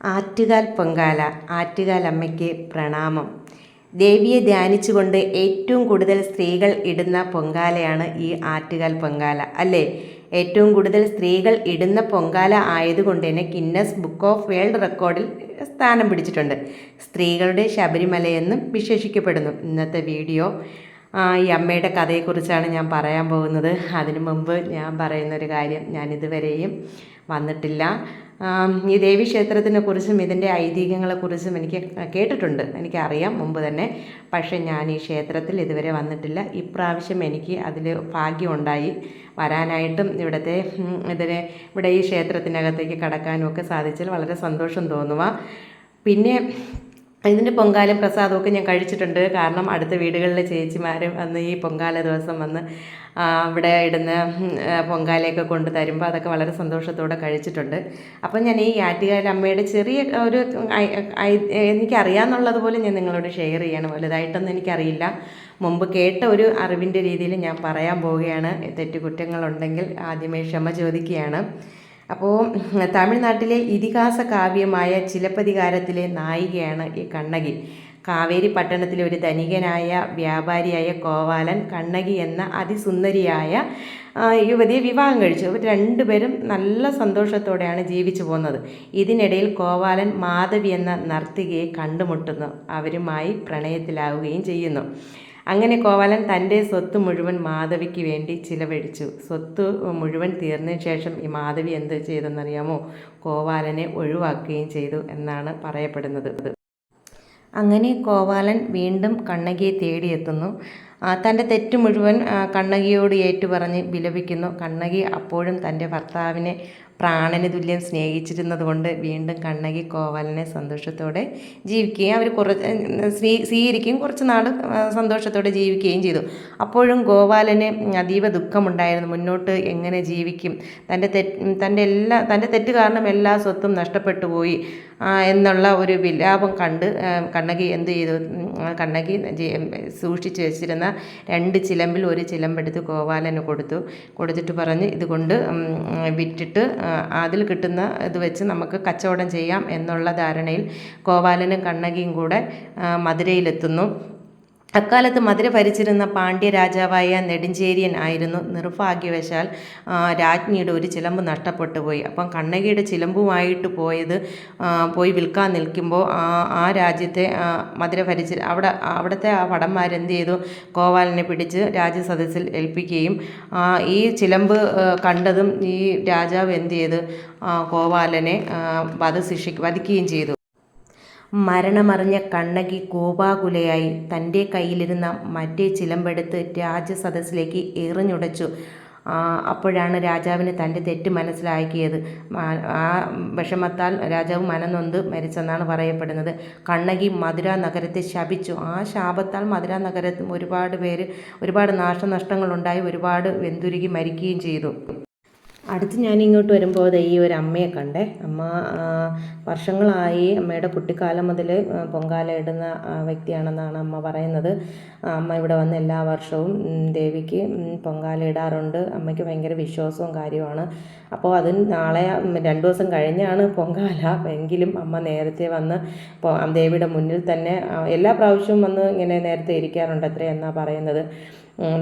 ആറ്റുകാൽ പൊങ്കാല ആറ്റുകാൽ അമ്മയ്ക്ക് പ്രണാമം. ദേവിയെ ധ്യാനിച്ചുകൊണ്ട് ഏറ്റവും കൂടുതൽ സ്ത്രീകൾ ഇടുന്ന പൊങ്കാലയാണ് ഈ ആറ്റുകാൽ പൊങ്കാല അല്ലേ? ഏറ്റവും കൂടുതൽ സ്ത്രീകൾ ഇടുന്ന പൊങ്കാല ആയതുകൊണ്ട് തന്നെ കിന്നസ് ബുക്ക് ഓഫ് വേൾഡ് റെക്കോർഡിൽ സ്ഥാനം പിടിച്ചിട്ടുണ്ട്. സ്ത്രീകളുടെ ശബരിമലയെന്നും വിശേഷിക്കപ്പെടുന്നു. ഇന്നത്തെ വീഡിയോ ഈ അമ്മയുടെ കഥയെക്കുറിച്ചാണ് ഞാൻ പറയാൻ പോകുന്നത്. അതിനു മുമ്പ് ഞാൻ പറയുന്നൊരു കാര്യം ഞാനിതുവരെയും വന്നിട്ടില്ല. ഈ ദേവീക്ഷേത്രത്തിനെ കുറിച്ചും ഇതിന്റെ ഐതിഹ്യങ്ങളെക്കുറിച്ചും എനിക്ക് കേട്ടിട്ടുണ്ട്. എനിക്കറിയാം മുമ്പ് തന്നെ. പക്ഷേ ഞാൻ ഈ ക്ഷേത്രത്തിൽ ഇതുവരെ വന്നിട്ടില്ല. ഇപ്രാവശ്യം എനിക്ക് അതിൽ ഭാഗ്യമുണ്ടായി. വരാനായിട്ടും ഇവിടുത്തെ ഇതിനെ ഇവിടെ ഈ ക്ഷേത്രത്തിനകത്തേക്ക് കടക്കാനും ഒക്കെ സാധിച്ചാൽ വളരെ സന്തോഷം തോന്നുക പിന്നെ ഇതിന്റെ പൊങ്കാലയും പ്രസാദമൊക്കെ ഞാൻ കഴിച്ചിട്ടുണ്ട്. കാരണം അടുത്ത വീടുകളിലെ ചേച്ചിമാരും അന്ന് ഈ പൊങ്കാല ദിവസം വന്ന് ഇവിടെ ഇടുന്ന പൊങ്കാലയൊക്കെ കൊണ്ട് തരുമ്പോൾ അതൊക്കെ വളരെ സന്തോഷത്തോടെ കഴിച്ചിട്ടുണ്ട്. അപ്പം ഞാൻ ഈ ആറ്റുകാല അമ്മയുടെ ചെറിയ ഒരു എനിക്കറിയാമെന്നുള്ളത് പോലും ഞാൻ നിങ്ങളോട് ഷെയർ ചെയ്യണം. വലുതായിട്ടൊന്നും എനിക്കറിയില്ല. മുമ്പ് കേട്ട ഒരു അറിവിന്റെ രീതിയിൽ ഞാൻ പറയാൻ പോവുകയാണ്. തെറ്റുകുറ്റങ്ങളുണ്ടെങ്കിൽ ആദ്യമേ ക്ഷമ ചോദിക്കുകയാണ്. അപ്പോൾ തമിഴ്നാട്ടിലെ ഇതിഹാസ കാവ്യമായ ചിലപ്പതികാരത്തിലെ നായികയാണ് ഈ കണ്ണകി. കാവേരി പട്ടണത്തിലെ ഒരു ധനികനായ വ്യാപാരിയായ കോവാലൻ കണ്ണകി എന്ന അതിസുന്ദരിയായ യുവതിയെ വിവാഹം കഴിച്ചു. അപ്പോൾ രണ്ടുപേരും നല്ല സന്തോഷത്തോടെയാണ് ജീവിച്ചു പോകുന്നത്. ഇതിനിടയിൽ കോവാലൻ മാധവി എന്ന നർത്തകിയെ കണ്ടുമുട്ടുന്നു. അവരുമായി പ്രണയത്തിലാവുകയും ചെയ്യുന്നു. അങ്ങനെ കോവാലൻ തന്റെ സ്വത്ത് മുഴുവൻ മാധവിക്ക് വേണ്ടി ചിലവഴിച്ചു. സ്വത്ത് മുഴുവൻ തീർന്നതിന് ശേഷം ഈ മാധവി എന്ത് ചെയ്തെന്നറിയാമോ? കോവാലനെ ഒഴിവാക്കുകയും ചെയ്തു എന്നാണ് പറയപ്പെടുന്നത്. അങ്ങനെ കോവാലൻ വീണ്ടും കണ്ണകിയെ തേടിയെത്തുന്നു. തന്റെ തെറ്റ് മുഴുവൻ കണ്ണകിയോട് ഏറ്റുപറഞ്ഞ് വിലപിക്കുന്നു. കണ്ണകി അപ്പോഴും തന്റെ ഭർത്താവിനെ പ്രാണന് തുല്യം സ്നേഹിച്ചിരുന്നത് കൊണ്ട് വീണ്ടും കണ്ണകി കോവാലനെ സന്തോഷത്തോടെ ജീവിക്കുകയും അവർ കുറച്ച് സ്നേഹി സ്വീകരിക്കുകയും കുറച്ച് നാൾ സന്തോഷത്തോടെ ജീവിക്കുകയും ചെയ്തു. അപ്പോഴും ഗോപാലന് അതീവ ദുഃഖമുണ്ടായിരുന്നു. മുന്നോട്ട് എങ്ങനെ ജീവിക്കും? തന്റെ തെറ്റ് തന്റെ എല്ലാ തന്റെ തെറ്റ് കാരണം എല്ലാ സ്വത്തും നഷ്ടപ്പെട്ടു പോയി എന്നുള്ള ഒരു വിലാപം കണ്ട് കണ്ണകി എന്ത് ചെയ്തു? കണ്ണകി സൂക്ഷിച്ചു വെച്ചിരുന്ന രണ്ട് ചിലമ്പിൽ ഒരു ചിലമ്പെടുത്ത് ഗോപാലന് കൊടുത്തു. കൊടുത്തിട്ട് പറഞ്ഞ് ഇതുകൊണ്ട് വിറ്റിട്ട് അതിൽ കിട്ടുന്ന ഇത് വെച്ച് നമുക്ക് കച്ചവടം ചെയ്യാം എന്നുള്ള ധാരണയിൽ ഗോപാലനും കണ്ണകിയും കൂടെ മധുരയിലെത്തുന്നു. അക്കാലത്ത് മധുര ഭരിച്ചിരുന്ന പാണ്ഡ്യ രാജാവായ നെടുഞ്ചേരിയൻ ആയിരുന്നു നിർഭാഗ്യവശാൽ രാജ്ഞിയുടെ ഒരു ചിലമ്പ് നഷ്ടപ്പെട്ടു പോയി. അപ്പം കണ്ണകിയുടെ ചിലമ്പുമായിട്ട് പോയത് പോയി വിൽക്കാൻ നിൽക്കുമ്പോൾ ആ രാജ്യത്തെ മധുര ഭരിച്ച് അവിടെ അവിടുത്തെ ആ ഭടന്മാരെന്ത് ചെയ്തു? കോവാലിനെ പിടിച്ച് രാജ്യസദസ്സിൽ ഏൽപ്പിക്കുകയും ഈ ചിലമ്പ് കണ്ടതും ഈ രാജാവ് എന്ത് ചെയ്ത്? ഗോപാലനെ വധശിക്ഷ വധിക്കുകയും ചെയ്തു. മരണമറിഞ്ഞ കണ്ണകി കോപാകുലയായി തന്റെ കയ്യിലിരുന്ന മറ്റേ ചിലമ്പെടുത്ത് രാജസദസ്സിലേക്ക് എറിഞ്ഞുടച്ചു. അപ്പോഴാണ് രാജാവിന് തന്റെ തെറ്റ് മനസ്സിലാക്കിയത്. ആ- വിഷമത്താൽ രാജാവ് മനനൊന്ത് മരിച്ചെന്നാണ് പറയപ്പെടുന്നത്. കണ്ണകി മധുര നഗരത്തെ ശപിച്ചു. ആ ശാപത്താൽ മധുര നഗരത്തിൽ ഒരുപാട് പേര് ഒരുപാട് നാശനഷ്ടങ്ങളുണ്ടായി. ഒരുപാട് വെന്തുരുകി മരിക്കുകയും ചെയ്തു. അടുത്ത് ഞാൻ ഇങ്ങോട്ട് വരുമ്പോൾ ഈ ഒരു അമ്മയെ കണ്ടേ. അമ്മ വർഷങ്ങളായി അമ്മയുടെ കുട്ടിക്കാലം മുതൽ പൊങ്കാല ഇടുന്ന വ്യക്തിയാണെന്നാണ് അമ്മ പറയുന്നത്. അമ്മ ഇവിടെ വന്ന് എല്ലാ വർഷവും ദേവിക്ക് പൊങ്കാല ഇടാറുണ്ട്. അമ്മയ്ക്ക് ഭയങ്കര വിശ്വാസവും കാര്യമാണ് അപ്പോൾ അത് നാളെ രണ്ട് ദിവസം കഴിഞ്ഞാണ് പൊങ്കാല. എങ്കിലും അമ്മ നേരത്തെ വന്ന് ദേവിയുടെ മുന്നിൽ തന്നെ എല്ലാ പ്രാവശ്യവും വന്ന് ഇങ്ങനെ നേരത്തെ ഇരിക്കാറുണ്ട്. അത്രേ എന്നാണ് പറയുന്നത്.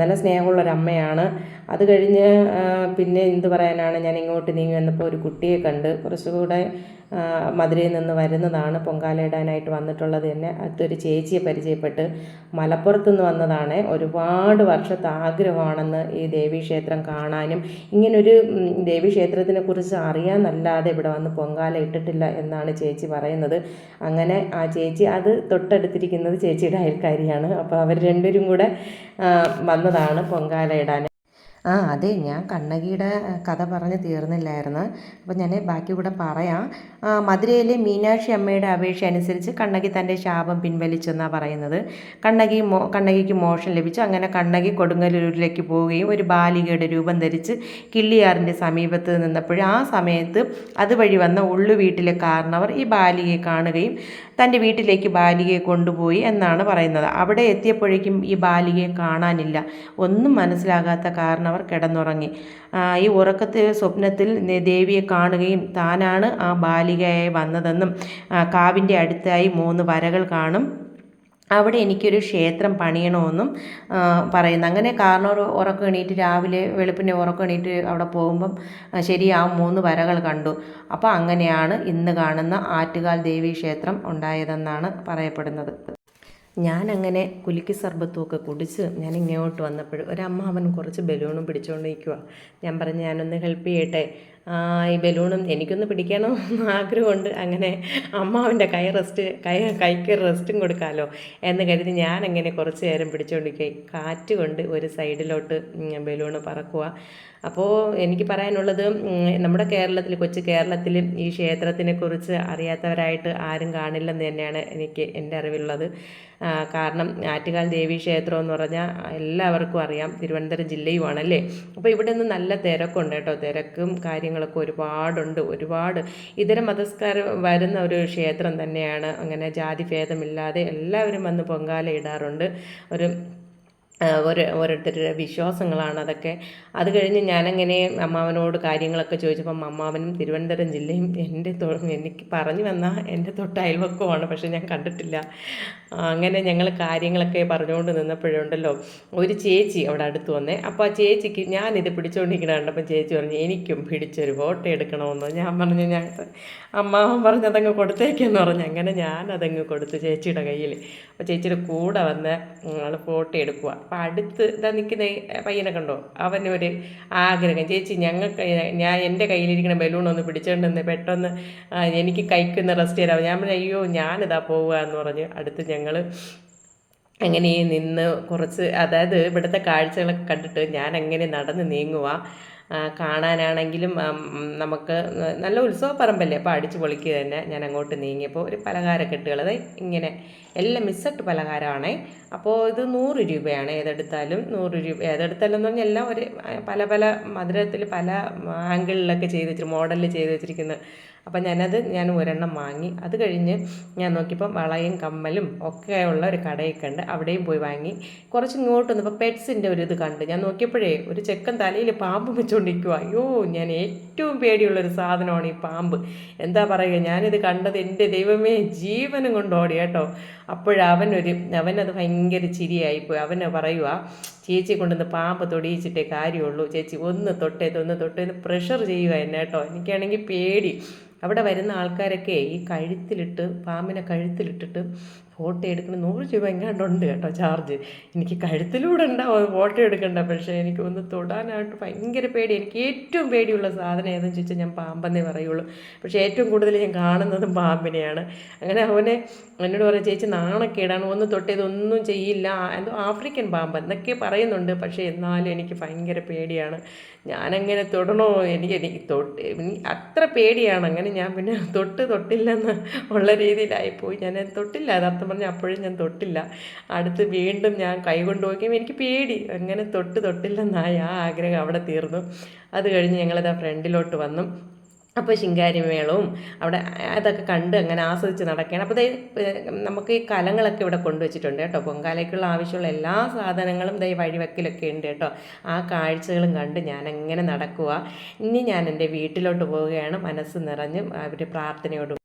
നല്ല സ്നേഹമുള്ളൊരമ്മയാണ്. അത് കഴിഞ്ഞ് പിന്നെ എന്ത് പറയാനാണ് ഞാൻ ഇങ്ങോട്ട് നീങ്ങി വന്നപ്പോൾ ഒരു കുട്ടിയെ കണ്ട് കുറച്ചുകൂടെ മധുരയിൽ നിന്ന് വരുന്നതാണ് പൊങ്കാല ഇടാനായിട്ട് വന്നിട്ടുള്ളത് തന്നെ അടുത്തൊരു ചേച്ചിയെ പരിചയപ്പെട്ട് മലപ്പുറത്ത് നിന്ന് വന്നതാണ്. ഒരുപാട് വർഷത്തെ ആഗ്രഹമാണെന്ന് ഈ ദേവീക്ഷേത്രം കാണാനും ഇങ്ങനൊരു ദേവീക്ഷേത്രത്തിനെ കുറിച്ച് അറിയാമെന്നല്ലാതെ ഇവിടെ വന്ന് പൊങ്കാല ഇട്ടിട്ടില്ല എന്നാണ് ചേച്ചി പറയുന്നത്. അങ്ങനെ ആ ചേച്ചി അത് തൊട്ടടുത്തിരിക്കുന്നത് ചേച്ചിയുടെ അയൽക്കാരിയാണ്. അപ്പോൾ അവർ രണ്ടുപേരും കൂടെ വന്നതാണ് പൊങ്കാല ഇടാൻ. ആ അതെ ഞാൻ കണ്ണകിയുടെ കഥ പറഞ്ഞ് തീർന്നില്ലായിരുന്നു. അപ്പോൾ ഞാൻ ബാക്കി കൂടെ പറയാം. മധുരയിലെ മീനാക്ഷി അമ്മയുടെ അപേക്ഷ അനുസരിച്ച് കണ്ണകി തന്റെ ശാപം പിൻവലിച്ചെന്നാണ് പറയുന്നത്. കണ്ണകി മോ കണ്ണകിക്ക് മോഷം ലഭിച്ചു. അങ്ങനെ കണ്ണകി കൊടുങ്ങല്ലൂരിലേക്ക് പോവുകയും ഒരു ബാലികയുടെ രൂപം ധരിച്ച് കിള്ളിയാറിന്റെ സമീപത്ത് നിന്നപ്പോൾ ആ സമയത്ത് അതുവഴി വന്ന ഉള്ളു വീട്ടിലെ കാരണവർ ഈ ബാലികയെ കാണുകയും തന്റെ വീട്ടിലേക്ക് ബാലികയെ കൊണ്ടുപോയി എന്നാണ് പറയുന്നത്. അവിടെ എത്തിയപ്പോഴേക്കും ഈ ബാലികയെ കാണാനില്ല. ഒന്നും മനസ്സിലാകാത്ത കാരണവർ അവർ കിടന്നുറങ്ങി. ഈ ഉറക്കത്തെ സ്വപ്നത്തിൽ ദേവിയെ കാണുകയും താനാണ് ആ ബാലികയായി വന്നതെന്നും കാവിന്റെ അടുത്തായി മൂന്ന് വരകൾ കാണും. അവിടെ എനിക്കൊരു ക്ഷേത്രം പണിയണമെന്നും പറയുന്നു. അങ്ങനെ കാരണവർ ഉറക്കം എണീറ്റ് രാവിലെ വെളുപ്പിന്റെ ഉറക്കം എണീറ്റ് അവിടെ പോകുമ്പം ശരി ആ മൂന്ന് വരകൾ കണ്ടു. അപ്പോൾ അങ്ങനെയാണ് ഇന്ന് കാണുന്ന ആറ്റുകാൽ ദേവി ക്ഷേത്രം ഉണ്ടായതെന്നാണ് പറയപ്പെടുന്നത്. ഞാനങ്ങനെ കുലുക്കി സർബത്തുമൊക്കെ കുടിച്ച് ഞാൻ ഇങ്ങോട്ട് വന്നപ്പോൾ ഒരമ്മ അവൻ കുറച്ച് ബലൂണും പിടിച്ചുകൊണ്ട് നിൽക്കുക ഞാൻ പറഞ്ഞു ഞാനൊന്ന് ഹെൽപ്പ് ചെയ്യട്ടെ. ഈ ബലൂണും എനിക്കൊന്ന് പിടിക്കണമെന്ന് ആഗ്രഹമുണ്ട്. അങ്ങനെ അമ്മാവന്റെ കൈ റെസ്റ്റ് കൈ കൈക്ക് റെസ്റ്റും കൊടുക്കാമല്ലോ എന്ന് കരുതി അങ്ങനെ കുറച്ച് നേരം പിടിച്ചുകൊണ്ടിരിക്കുക കാറ്റ് കൊണ്ട് ഒരു സൈഡിലോട്ട് ബലൂണ് പറക്കുക അപ്പോൾ എനിക്ക് പറയാനുള്ളത് നമ്മുടെ കേരളത്തിൽ കൊച്ചു കേരളത്തിൽ ഈ ക്ഷേത്രത്തിനെക്കുറിച്ച് അറിയാത്തവരായിട്ട് ആരും കാണില്ലെന്ന് തന്നെയാണ് എനിക്ക് എന്റെ അറിവുള്ളത്. കാരണം ആറ്റുകാൽ ദേവി ക്ഷേത്രം എന്ന് പറഞ്ഞാൽ എല്ലാവർക്കും അറിയാം തിരുവനന്തപുരം ജില്ലയുമാണല്ലേ? അപ്പോൾ ഇവിടെ നിന്ന് നല്ല തിരക്കുണ്ട് കേട്ടോ. തിരക്കും കാര്യങ്ങളൊക്കെ ഒരുപാടുണ്ട്. ഒരുപാട് ഇതര മതസ്കാർ വരുന്ന ഒരു ക്ഷേത്രം തന്നെയാണ്. അങ്ങനെ ജാതി ഭേദമില്ലാതെ എല്ലാവരും വന്ന് പൊങ്കാല ഇടാറുണ്ട്. ഒരു ഒരു ഓരോരുത്തരുടെ വിശ്വാസങ്ങളാണ് അതൊക്കെ. അത് കഴിഞ്ഞ് ഞാനങ്ങനെ അമ്മാവനോട് കാര്യങ്ങളൊക്കെ ചോദിച്ചപ്പം അമ്മാവനും തിരുവനന്തപുരം ജില്ലയും എന്റെ എനിക്ക് പറഞ്ഞു വന്ന എന്റെ തൊട്ട് അയൽവക്കമാണ് പക്ഷേ ഞാൻ കണ്ടിട്ടില്ല. അങ്ങനെ ഞങ്ങൾ കാര്യങ്ങളൊക്കെ പറഞ്ഞുകൊണ്ട് നിന്നപ്പോഴുണ്ടല്ലോ ഒരു ചേച്ചി അവിടെ അടുത്ത് വന്നേ. അപ്പോൾ ആ ചേച്ചിക്ക് ഞാനിത് പിടിച്ചുകൊണ്ടിരിക്കണ കണ്ടപ്പോൾ ചേച്ചി പറഞ്ഞു എനിക്കും പിടിച്ചൊരു ഫോട്ടോ എടുക്കണമെന്ന്. ഞാൻ പറഞ്ഞു ഞാൻ അമ്മാവൻ പറഞ്ഞതങ്ങ് കൊടുത്തേക്കെന്ന് പറഞ്ഞു. അങ്ങനെ ഞാനതങ്ങ് കൊടുത്തു ചേച്ചിയുടെ കയ്യിൽ. അപ്പോൾ ചേച്ചിയുടെ കൂടെ വന്ന് ആൾ ഫോട്ടോ എടുക്കുക അപ്പോൾ അടുത്ത് ഇതാ നിൽക്കുന്ന പയ്യനെ കണ്ടോ? അവനൊരു ആഗ്രഹം. ചേച്ചി ഞങ്ങൾക്ക് ഞാൻ എന്റെ കയ്യിലിരിക്കുന്ന ബലൂൺ ഒന്ന് പിടിച്ചോണ്ട് പെട്ടെന്ന് എനിക്ക് കഴിക്കുന്ന റെസ്റ്റ് തരാം ഞാൻ പറഞ്ഞു അയ്യോ ഞാനിതാ പോവുക എന്ന് പറഞ്ഞ് അടുത്ത് ഞങ്ങൾ അങ്ങനെ നിന്ന് കുറച്ച് അതായത് ഇവിടുത്തെ കാഴ്ചകളൊക്കെ കണ്ടിട്ട് ഞാൻ അങ്ങനെ നടന്ന് നീങ്ങുക കാണാനാണെങ്കിലും നമുക്ക് നല്ല ഉത്സവപ്പറമ്പല്ലേ? അപ്പോൾ അടിച്ചു പൊളിക്കുക തന്നെ ഞാൻ അങ്ങോട്ട് നീങ്ങിയപ്പോൾ ഒരു പലഹാരക്കെട്ടുകൾ അത് ഇങ്ങനെ എല്ലാം മിസ്സട്ട് പലഹാരമാണ്. അപ്പോൾ ഇത് നൂറ് രൂപയാണ്. ഏതെടുത്താലും നൂറ് രൂപ ഏതെടുത്താലും എന്ന് പറഞ്ഞാൽ എല്ലാം ഒരു പല പല മധുരത്തിൽ പല ആംഗിളിലൊക്കെ ചെയ്ത് വെച്ചിട്ട് മോഡലിൽ ചെയ്ത് വെച്ചിരിക്കുന്നത് അപ്പം ഞാനത് ഞാൻ ഒരെണ്ണം വാങ്ങി. അത് കഴിഞ്ഞ് ഞാൻ നോക്കിയപ്പം വളയും കമ്മലും ഒക്കെ ഉള്ള ഒരു കടയിൽ കണ്ട് അവിടെയും പോയി വാങ്ങി. കുറച്ച് ഇങ്ങോട്ട് വന്നപ്പോൾ പെറ്റ്സിന്റെ ഒരു ഇത് കണ്ട്. ഞാൻ നോക്കിയപ്പോഴേ ഒരു ചെക്കൻ തലയിൽ പാമ്പ് വെച്ചുകൊണ്ടിരിക്കുക അയ്യോ ഞാൻ ഏറ്റവും പേടിയുള്ളൊരു സാധനമാണ് ഈ പാമ്പ്. എന്താ പറയുക? ഞാനിത് കണ്ടത് എന്റെ ദൈവമേ ജീവനും കൊണ്ട് ഓടി കേട്ടോ അപ്പോഴവനൊരു അവനത് ഭയങ്കര ചിരിയായിപ്പോയി അവന് പറയുക ചേച്ചി കൊണ്ടുവന്ന് പാമ്പ് തൊടിയിച്ചിട്ടേ കാര്യമുള്ളൂ. ചേച്ചി ഒന്ന് തൊട്ടേത് ഒന്ന് തൊട്ടേ പ്രഷർ ചെയ്യുക എന്നെ കേട്ടോ. എനിക്കാണെങ്കിൽ പേടി. അവിടെ വരുന്ന ആൾക്കാരൊക്കെ ഈ കഴുത്തിലിട്ട് പാമ്പിനെ കഴുത്തിലിട്ടിട്ട് ഫോട്ടോ എടുക്കണം നൂറ് രൂപ എങ്ങാണ്ടുണ്ട് കേട്ടോ ചാർജ്. എനിക്ക് കഴുത്തിലൂടെ ഉണ്ടാവും ഫോട്ടോ എടുക്കണ്ട പക്ഷേ എനിക്ക് ഒന്ന് തൊടാനായിട്ട് ഭയങ്കര പേടി. എനിക്ക് ഏറ്റവും പേടിയുള്ള സാധനം ഏതെന്ന് ചോദിച്ചാൽ ഞാൻ പാമ്പെന്നേ പറയുള്ളൂ. പക്ഷേ ഏറ്റവും കൂടുതൽ ഞാൻ കാണുന്നതും പാമ്പിനെയാണ്. അങ്ങനെ അവനെ എന്നോട് പറഞ്ഞ ചേച്ചി നാണക്കേടാണ് ഒന്ന് തൊട്ടേതൊന്നും ചെയ്യില്ല. എന്തോ ആഫ്രിക്കൻ പാമ്പ് എന്നൊക്കെ പറയുന്നുണ്ട്. പക്ഷേ എന്നാലും എനിക്ക് ഭയങ്കര പേടിയാണ്. ഞാനങ്ങനെ തൊടണോ? എനിക്ക് എനിക്ക് തൊട്ട് അത്ര പേടിയാണ്. അങ്ങനെ ഞാൻ പിന്നെ തൊട്ട് തൊട്ടില്ലെന്ന് ഉള്ള രീതിയിലായിപ്പോയി. ഞാൻ തൊട്ടില്ല. അതർത്ഥം പറഞ്ഞാൽ അപ്പോഴും ഞാൻ തൊട്ടില്ല. അടുത്ത് വീണ്ടും ഞാൻ കൈ കൊണ്ട് നോക്കിയപ്പോൾ എനിക്ക് പേടി. അങ്ങനെ തൊട്ട് തൊട്ടില്ലെന്നായി ആ ആഗ്രഹം അവിടെ തീർന്നു. അത് കഴിഞ്ഞ് ഞങ്ങളത് ആ ഫ്രണ്ടിലോട്ട് വന്നു. അപ്പോൾ ശിങ്കാരിമേളവും അവിടെ അതൊക്കെ കണ്ട് അങ്ങനെ ആസ്വദിച്ച് നടക്കുകയാണ്. അപ്പോൾ നമുക്ക് ഈ കലങ്ങളൊക്കെ ഇവിടെ കൊണ്ടുവച്ചിട്ടുണ്ട് കേട്ടോ. പൊങ്കാലയ്ക്കുള്ള ആവശ്യമുള്ള എല്ലാ സാധനങ്ങളും ദൈ വഴിവെക്കിലൊക്കെ ഉണ്ട് കേട്ടോ. ആ കാഴ്ചകളും കണ്ട് ഞാൻ എങ്ങനെ നടക്കുക ഇനി ഞാൻ എന്റെ വീട്ടിലോട്ട് പോവുകയാണ്. മനസ്സ് നിറഞ്ഞ് അവർ പ്രാർത്ഥനയോട്